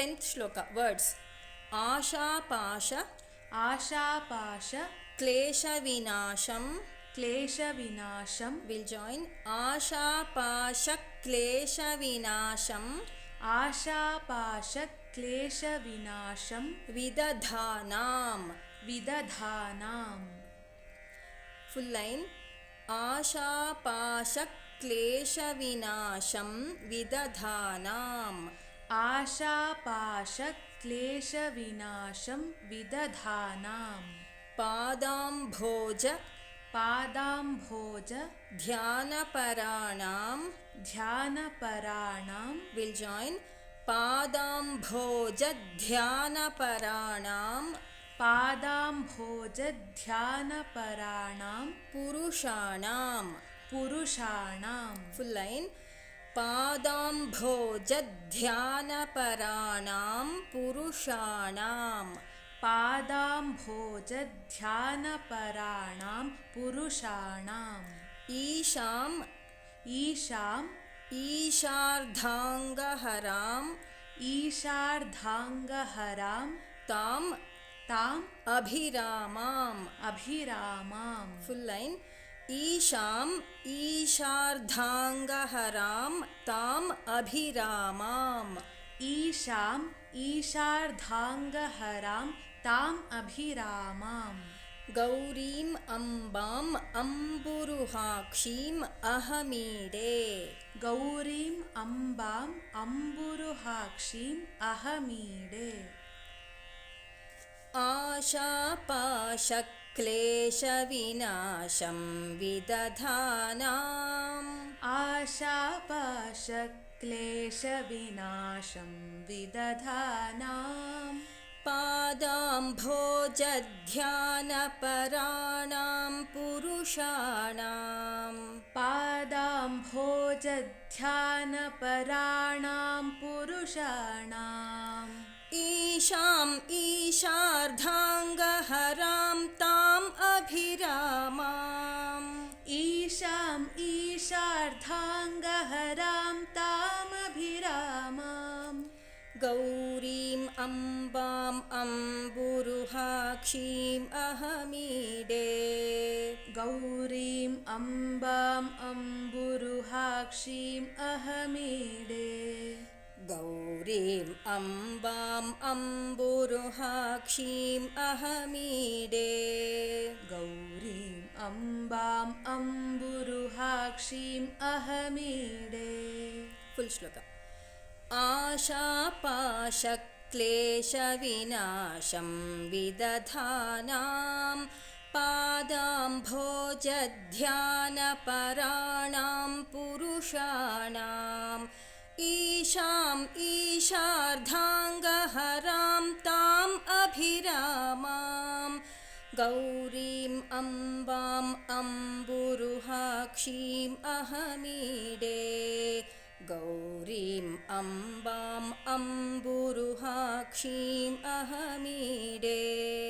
Tenth shloka words आशापाश आशापाश क्लेशविनाशं क्लेशविनाशं विल् जायिन् आशापाशक्लेशविनाशं आशापाशक्लेशविनाशं विदधानां विदधानाम् फुल् लैन् आशापाशक्लेशविनाशं विदधानाम् आशापाशक्लेशविनाशं विदधानाम्। पादाम्भोज पादाम्भोज ध्यानपराणां ध्यानपराणां विल् जायिन् पादाम्भोजध्यानपराणां पादाम्भोजध्यानपराणां पुरुषाणां पुरुषाणां फुल् लैन् पादाम्भोजध्यानपराणां पुरुषाणां पादाम्भोजध्यानपराणां पुरुषाणाम् ईशाम् ईशाम् ईशार्धाङ्गहराम् ईशार्धाङ्गहरां ताम् ताम् अभिरामाम् अभिरामां फुल् लैन् ईशाम् ईशार्धाङ्गहरां ताम् अभिरामाम्। ईशाम् ईशार्धाङ्गहरां ताम् अभिरामाम्। गौरीम् अम्बाम् अम्बुरुहाक्षीम् अहमीडे। गौरीम् अम्बाम् अम्बुरुहाक्षीम् अहमीडे आशापाशक्लेशविनाशं विदधानाम्। आशापाशक्लेशविनाशं विदधानाम्। पादाम्भोजध्यानपराणां पुरुषाणाम्। पादाम्भोजध्यानपराणां पुरुषाणाम् ईशाम् ईशार्धाङ्गहरां ताम् अभिरामाम्। ईशाम् ईशार्धाङ्गहरां तामभिरामाम् गौरीम् अम्बाम् अम्बुरुहाक्षीम् अहमीडे। गौरीम् अम्बाम् अम्बुरुहाक्षीम् अहमीडे गौरीम् अम्बाम् अम्बुरुहाक्षीम् अहमीडे। गौरीम् अम्बाम् अम्बुरुहाक्षीम् अहमीडे। फुल् श्लोक। आशापाशक्लेशविनाशं विदधानां पादाम्भोजध्यानपराणां पुरुषाणाम् ईशाम् ईशार्धाङ्गहरां ताम् अभिरामाम्। गौरीम् अम्बाम् अम्बुरुहाक्षीम् अहमीडे। गौरीम् अम्बाम् अम्बुरुहाक्षीम् अहमीडे